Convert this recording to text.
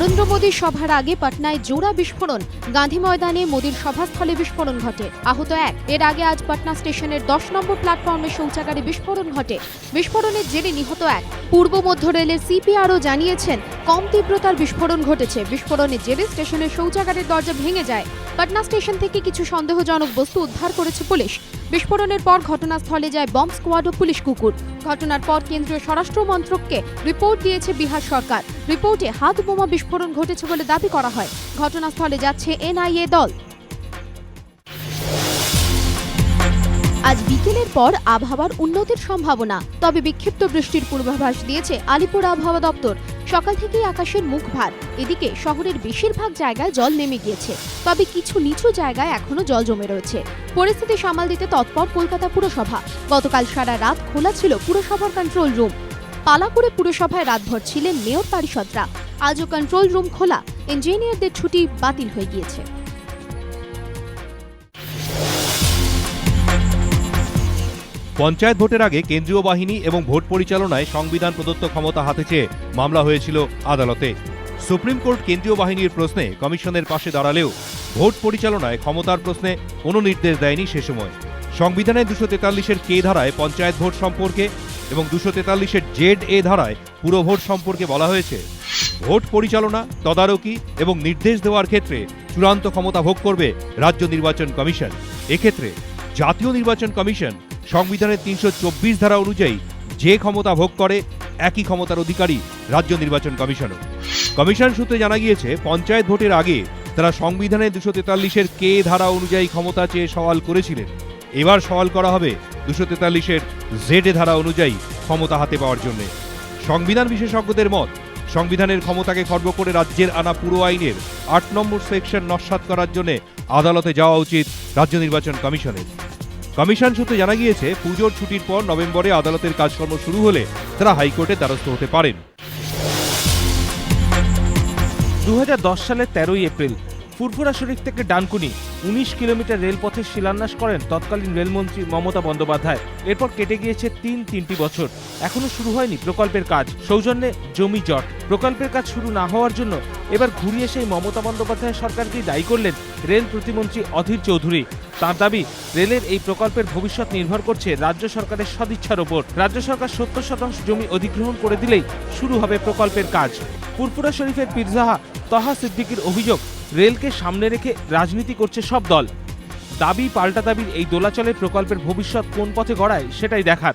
নরেন্দ্র মোদীর সভার আগে পাটনায় জোড়া বিস্ফোরণ। গান্ধী ময়দানে মোদীর সভাস্থলে বিস্ফোরণ ঘটে। আহত এক। এর আগে আজ পাটনা স্টেশনের দশ নম্বর প্ল্যাটফর্মে শৌচাগারে বিস্ফোরণ ঘটে। বিস্ফোরণের জেরে নিহত এক। পূর্ব মধ্য রেলের সিপিআরও জানিয়েছেন কম তীব্রতার বিস্ফোরণ ঘটেছে। বিস্ফোরণে জেরে স্টেশনের শৌচাগারের দরজা ভেঙে যায়। পাটনা স্টেশন থেকে কিছু সন্দেহজনক বস্তু উদ্ধার করেছে পুলিশ। বিস্ফোরণের পর ঘটনাস্থলে যায় বম্ব স্কোয়াড ও পুলিশ কুকুর। ঘটনার পর কেন্দ্রীয় স্বরাষ্ট্র মন্ত্রককে রিপোর্ট দিয়েছে বিহার সরকার। রিপোর্টে হাত বোমা বিস্ফোরণ ঘটেছে বলে দাবি করা হয়। ঘটনাস্থলে যাচ্ছে এনআইএ দল। আজ বিকেলের পর আবহাওয়ার উন্নতির সম্ভাবনা, তবে বিক্ষিপ্ত বৃষ্টির পূর্বাভাস দিয়েছে আলিপুর আবহাওয়া দপ্তর। সকাল থেকেই আকাশের মুখ ভার, এদিকে শহরের বেশিরভাগ জায়গায় জল নেমে গিয়েছে, তবে কিছু নিচু জায়গায় এখনও জল জমে রয়েছে। পরিস্থিতি সামাল দিতে তৎপর কলকাতা পুরসভা। গতকাল সারা রাত খোলা ছিল পুরসভার কন্ট্রোল রুম পালাকুড়ে পুরসভায় রাতভর ছিলেন মেয়র পারিষদরা আজও কন্ট্রোল রুম খোলা ইঞ্জিনিয়ারদের ছুটি বাতিল হয়ে গিয়েছে। পঞ্চায়েত ভোটের আগে কেন্দ্রীয় বাহিনী এবং ভোট পরিচালনায় সংবিধান প্রদত্ত ক্ষমতা হাতে চেয়ে মামলা হয়েছিল আদালতে। সুপ্রিম কোর্ট কেন্দ্রীয় বাহিনীর প্রশ্নে কমিশনের পাশে দাঁড়ালেও ভোট পরিচালনায় ক্ষমতার প্রশ্নে কোনো নির্দেশ দেয়নি সে সময়। সংবিধানের দুশো তেতাল্লিশের কে ধারায় পঞ্চায়েত ভোট সম্পর্কে এবং দুশো তেতাল্লিশের জেড এ ধারায় পুরো ভোট সম্পর্কে বলা হয়েছে। ভোট পরিচালনা, তদারকি এবং নির্দেশ দেওয়ার ক্ষেত্রে চূড়ান্ত ক্ষমতা ভোগ করবে রাজ্য নির্বাচন কমিশন। এক্ষেত্রে জাতীয় নির্বাচন কমিশন সংবিধানের তিনশো চব্বিশ ধারা অনুযায়ী যে ক্ষমতা ভোগ করে, একই ক্ষমতার অধিকারী রাজ্য নির্বাচন কমিশনও। কমিশন সূত্রে জানা গিয়েছে, পঞ্চায়েত ভোটের আগে তারা সংবিধানের দুশো তেতাল্লিশের কে ধারা অনুযায়ী ক্ষমতা চেয়ে সওয়াল করেছিলেন। এবার সওয়াল করা হবে দুশো তেতাল্লিশের জেড ধারা অনুযায়ী ক্ষমতা হাতে পাওয়ার জন্য। সংবিধান বিশেষজ্ঞদের মত, সংবিধানের ক্ষমতাকে খর্ব করে রাজ্যের আনা পুরো আইনের আট নম্বর সেকশন নস্যাৎ করার জন্য আদালতে যাওয়া উচিত রাজ্য নির্বাচন কমিশনের। কমিশন সূত্রে জানা গিয়েছে, পুজোর ছুটির পর নভেম্বরে আদালতের কাজকর্ম শুরু হলে তারা হাইকোর্টে দ্বারস্থ হতে পারেন। দু হাজার দশ সালের তেরোই এপ্রিল ফুরফুরা শরীফ থেকে ডানকুনি, উনিশ কিলোমিটার রেলপথের শিলান্যাস করেন তৎকালীন রেলমন্ত্রী মমতা বন্দ্যোপাধ্যায়। এরপর কেটে গিয়েছে তিন তিনটি বছর। এখনও শুরু হয়নি প্রকল্পের কাজ। সৌজন্যে জমি জট। প্রকল্পের কাজ শুরু না হওয়ার জন্য এবার ঘুরিয়ে সেই মমতা বন্দ্যোপাধ্যায় সরকারকেই দায়ী করলেন রেল প্রতিমন্ত্রী অধীর চৌধুরী। তার দাবি, রেলের এই প্রকল্পের ভবিষ্যৎ নির্ভর করছে রাজ্য সরকারের সদিচ্ছার ওপর। রাজ্য সরকার সত্তর শতাংশ জমি অধিগ্রহণ করে দিলেই শুরু হবে প্রকল্পের কাজ। ফুরফুরা শরীফের পীরজাহা তহা সিদ্দিকির অভিযোগ, রেলকে সামনে রেখে রাজনীতি করছে সব দল। দাবি পাল্টা দাবির এই দোলাচলের প্রকল্পের ভবিষ্যৎ কোন পথে গড়ায় সেটাই দেখার।